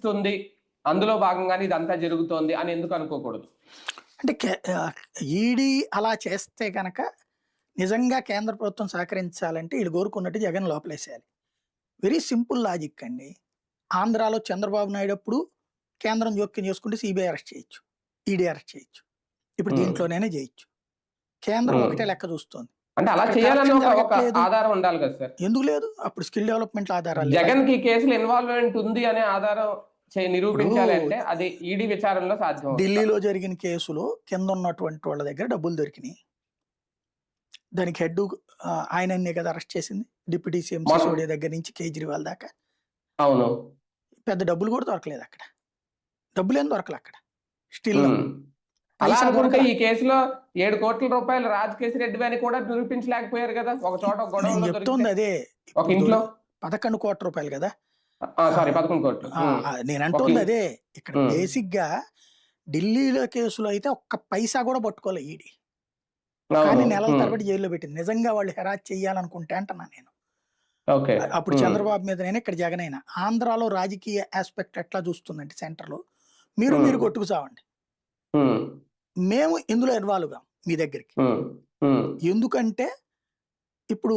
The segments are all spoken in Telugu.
కనిపిస్తుంది అందులో భాగంగానే ఇదంతా జరుగుతోంది అని ఎందుకు అనుకోకూడదు అంటే ఈడీ అలా చేస్తే కనుక నిజంగా కేంద్ర ప్రభుత్వం సహకరించాలంటే వీళ్ళు కోరుకున్నట్టు జగన్ లోపలేసేయాలి వెరీ సింపుల్ లాజిక్ అండి ఆంధ్రాలో చంద్రబాబు నాయుడు అప్పుడు కేంద్రం జోక్యం చేసుకుంటే సిబిఐ అరెస్ట్ చేయొచ్చు ఈడీ అరెస్ట్ చేయొచ్చు ఇప్పుడు Hmm. దీంట్లోనే చేయొచ్చు కేంద్రం Hmm. ఒకటే లెక్క చూస్తోంది అంటే అలా చేయాలని. ఆధారం ఉండాలి కదా సార్ ఎందుకు లేదు అప్పుడు స్కిల్ డెవలప్మెంట్ ఆధారాలు? జగన్కి కేసులో ఇన్వాల్వ్మెంట్ ఉంది అనే ఆధారం నిరూపించాలి అంటే అది ఈడీ విచారణలో సాధ్యం? ఢిల్లీలో జరిగిన కేసులో కింద ఉన్నటువంటి వాళ్ళ దగ్గర డబ్బులు దొరికినాయి దానికి హెడ్ ఆయనన్నే కదా అరెస్ట్ చేసింది డిప్యూటీ సీఎం సిసోడియా దగ్గర నుంచి కేజ్రీవాల్ దాకా అవును పెద్ద డబ్బులు కూడా దొరకలేదు అక్కడ డబ్బులు ఏం దొరకలేదు అక్కడ స్టిల్. అలా అనుకుంటే. ఈ కేసులో ఏడు కోట్ల రూపాయలు రాజకేశ్ రెడ్డి అని కూడా నిరూపించలేకపోయారు కదా ఒక చోట చెప్తోంది. అదే ఒక ఇంట్లో పదకొండు కోట్ల రూపాయలు కదా సారీ పదకొండు కోట్లు నేను అంటోంది అదే ఇక్కడ. బేసిక్గా ఢిల్లీలో కేసులో అయితే ఒక్క పైసా కూడా పట్టుకోలే ఈడీ. కానీ నెలల. తరబడి జైల్లో పెట్టింది నిజంగా వాళ్ళు హెరాజ్ చేయాలనుకుంటే అంటున్నా నేను అప్పుడు. చంద్రబాబు మీదనైనా ఇక్కడ జగన్ అయినా ఆంధ్రాలో రాజకీయ ఆస్పెక్ట్ ఎట్లా చూస్తుందంటే సెంటర్లో మీరు. మీరు కొట్టుకు చావండి. మేము ఇందులో ఇన్వాల్వ్గా మీ దగ్గరికి. ఎందుకంటే ఇప్పుడు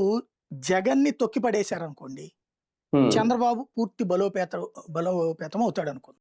జగన్ని తొక్కి పడేశారనుకోండి. చంద్రబాబు పూర్తి బలోపేత బలోపేతం అవుతాడు అనుకో